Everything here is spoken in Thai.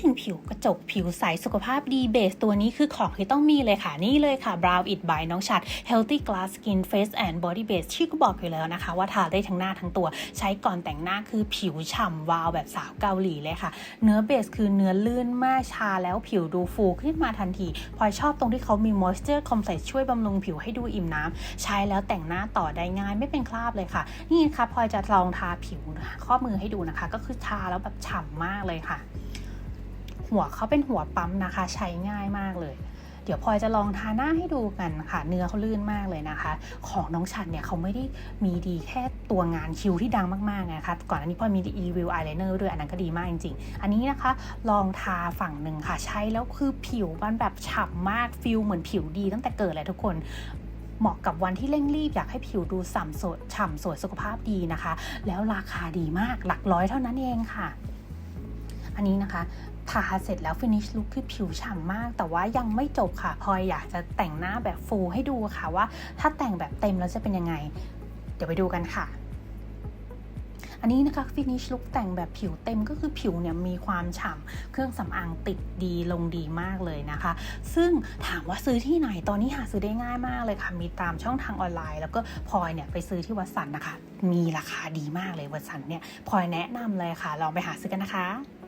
ถึงผิวกระจกผิวใสสุขภาพดีเบสตัวนี้คือของที่ต้องมีเลยค่ะ นี่เลยค่ะ Brow It by น้องชัด Healthy Glass Skin Face and Body Base ชื่อก็บอกอยู่แล้วนะคะ ว่าทาได้ทั้งหน้าทั้งตัว ใช้ก่อนแต่งหน้าคือผิวฉ่ำวาวแบบสาวเกาหลีเลยค่ะ เนื้อเบสคือเนื้อลื่นมากชาแล้วผิวดูฟูขึ้นมาทันทีพลอยชอบตรงที่เขามี moisture complex ช่วยบำรุงผิวให้ดูอิ่มน้ำใช้แล้วแต่งหน้าต่อได้ง่ายไม่เป็นคราบเลยค่ะ นี่นะคะพลอยจะลองทาผิวข้อมือให้ดูนะคะ ก็คือทาแล้วแบบฉ่ำมากเลยค่ะ หัวเขาเป็นหัวปั๊มนะคะ ใช้ง่ายมากเลย เดี๋ยวพลอยจะลองทาหน้าให้ดูกันค่ะ เนื้อเขาลื่นมากเลยนะคะ ของน้องชัดเนี่ยเขาไม่ได้มีดีแค่ตัวงานคิวที่ดังมากๆนะคะ ก่อนอันนี้พลอยมีรีวิวอายไลเนอร์ด้วยอันนั้นก็ดีมากจริงๆ อันนี้นะคะลองทาฝั่งหนึ่งค่ะ ใช้แล้วคือผิวมันแบบฉ่ำมากฟิลเหมือนผิวดีตั้งแต่เกิดเลยทุกคนเหมาะกับวันที่เร่งรีบอยากให้ผิวดูส่ำสดฉ่ำสวยสุขภาพดีนะคะ แล้วราคาดีมากหลักร้อยเท่านั้นเองค่ะ อันนี้นะคะทาเสร็จแล้วฟินิชลุคคือผิวฉ่ำมาก แต่ว่ายังไม่จบค่ะพลอยอยากจะแต่งหน้าแบบฟูให้ดูค่ะว่า ถ้าแต่งแบบเต็มแล้วจะเป็นยังไง เดี๋ยวไปดูกันค่ะอันนี้นะคะฟินิชลุคแต่งแบบผิวเต็มก็คือผิวเนี่ยมีความฉ่ำเครื่องสำอางติดดีลงดีมากเลยนะคะ ซึ่งถามว่าซื้อที่ไหนตอนนี้หาซื้อได้ง่ายมากเลยค่ะ มีตามช่องทางออนไลน์ แล้วก็พลอยเนี่ยไปซื้อที่วัดสันนะคะ มีราคาดีมากเลยวัดสันเนี่ยพลอยแนะนำเลยค่ะลองไปหาซื้อกันนะคะ